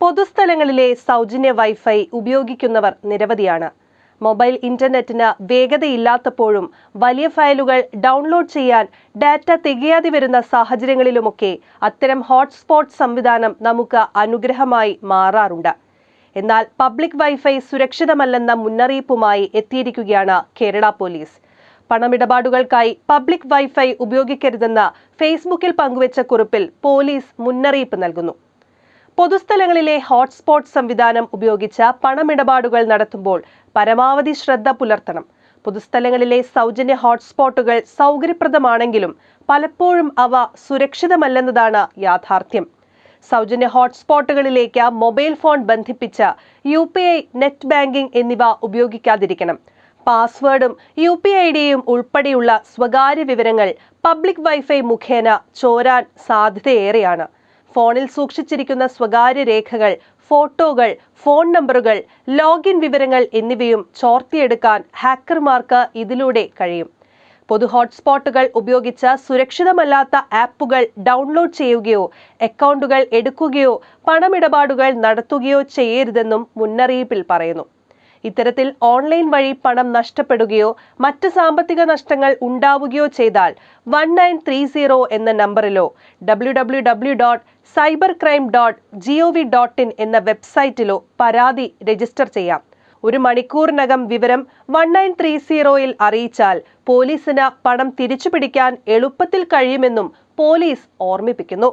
പൊതുസ്ഥലങ്ങളിലെ സൗജന്യ വൈഫൈ ഉപയോഗിക്കുന്നവർ നിരവധിയാണ്. മൊബൈൽ ഇന്റർനെറ്റിന് വേഗതയില്ലാത്തപ്പോഴും വലിയ ഫയലുകൾ ഡൗൺലോഡ് ചെയ്യാൻ ഡാറ്റ തികയാതെ വരുന്ന സാഹചര്യങ്ങളിലുമൊക്കെ അത്തരം ഹോട്ട്സ്പോട്ട് സംവിധാനം നമുക്ക് അനുഗ്രഹമായി മാറാറുണ്ട്. എന്നാൽ പബ്ലിക് വൈഫൈ സുരക്ഷിതമല്ലെന്ന മുന്നറിയിപ്പുമായി എത്തിയിരിക്കുകയാണ് കേരള പോലീസ്. പണമിടപാടുകൾക്കായി പബ്ലിക് വൈഫൈ ഉപയോഗിക്കരുതെന്ന് ഫേസ്ബുക്കിൽ പങ്കുവച്ച കുറിപ്പിൽ പോലീസ് മുന്നറിയിപ്പ് നൽകുന്നു. പൊതുസ്ഥലങ്ങളിലെ ഹോട്ട്സ്പോട്ട് സംവിധാനം ഉപയോഗിച്ച പണമിടപാടുകൾ നടത്തുമ്പോൾ പരമാവധി ശ്രദ്ധ പുലർത്തണം. പൊതുസ്ഥലങ്ങളിലെ സൗജന്യ ഹോട്ട്സ്പോട്ടുകൾ സൗകര്യപ്രദമാണെങ്കിലും പലപ്പോഴും അവ സുരക്ഷിതമല്ലെന്നതാണ് യാഥാർത്ഥ്യം. സൗജന്യ ഹോട്ട്സ്പോട്ടുകളിലേക്ക് മൊബൈൽ ഫോൺ ബന്ധിപ്പിച്ച U P I net banking എന്നിവ ഉപയോഗിക്കാതിരിക്കണം. പാസ്വേഡും യു പി ഐ ഡിയും ഉൾപ്പെടെയുള്ള സ്വകാര്യ വിവരങ്ങൾ പബ്ലിക് വൈഫൈ മുഖേന ചോരാൻ സാധ്യതയേറെയാണ്. ഫോണിൽ സൂക്ഷിച്ചിരിക്കുന്ന സ്വകാര്യ രേഖകൾ ഫോട്ടോകൾ ഫോൺ നമ്പറുകൾ ലോഗിൻ വിവരങ്ങൾ എന്നിവയും ചോർത്തിയെടുക്കാൻ ഹാക്കർമാർക്ക് ഇതിലൂടെ കഴിയും. പൊതു ഹോട്ട്സ്പോട്ടുകൾ ഉപയോഗിച്ച് സുരക്ഷിതമല്ലാത്ത ആപ്പുകൾ ഡൗൺലോഡ് ചെയ്യുകയോ അക്കൗണ്ടുകൾ എടുക്കുകയോ പണമിടപാടുകൾ നടത്തുകയോ ചെയ്യരുതെന്നും മുന്നറിയിപ്പിൽ പറയുന്നു. ഇത്തരത്തിൽ ഓൺലൈൻ വഴി പണം നഷ്ടപ്പെടുകയോ മറ്റ് സാമ്പത്തിക നഷ്ടങ്ങൾ ഉണ്ടാവുകയോ ചെയ്താൽ വൺ നയൻ ത്രീ സീറോ എന്ന നമ്പറിലോ W W W dot cyber crime dot G O V dot in എന്ന വെബ്സൈറ്റിലോ പരാതി രജിസ്റ്റർ ചെയ്യാം. ഒരു മണിക്കൂറിനകം വിവരം വൺ നയൻ ത്രീ സീറോയിൽ അറിയിച്ചാൽ പോലീസിന് പണം തിരിച്ചുപിടിക്കാൻ എളുപ്പത്തിൽ കഴിയുമെന്നും പോലീസ് ഓർമ്മിപ്പിക്കുന്നു.